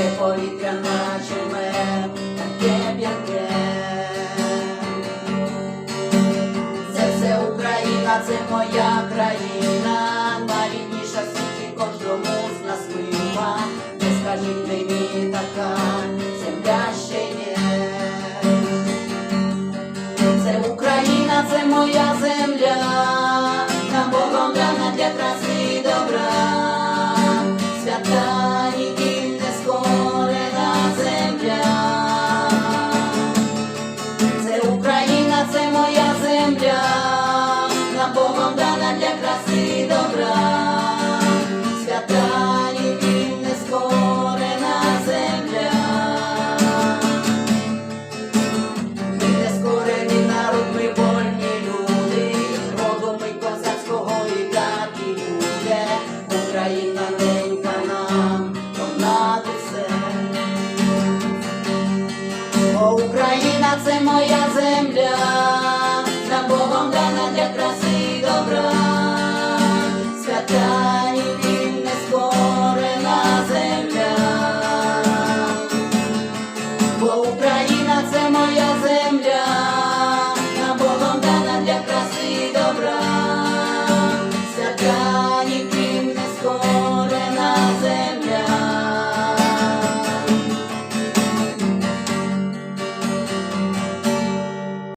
те повітря наче мед, таке п'янке. Це все Україна, це моя країна, найрідніша в світі кожному з нас мила. Не скажіть мені така земля ще є. Це Україна, це моя земля. різдвяна для краси добра, свята і нескорена земля, ми нескорені народ, ми вольні люди, родом ми і буде. Україна.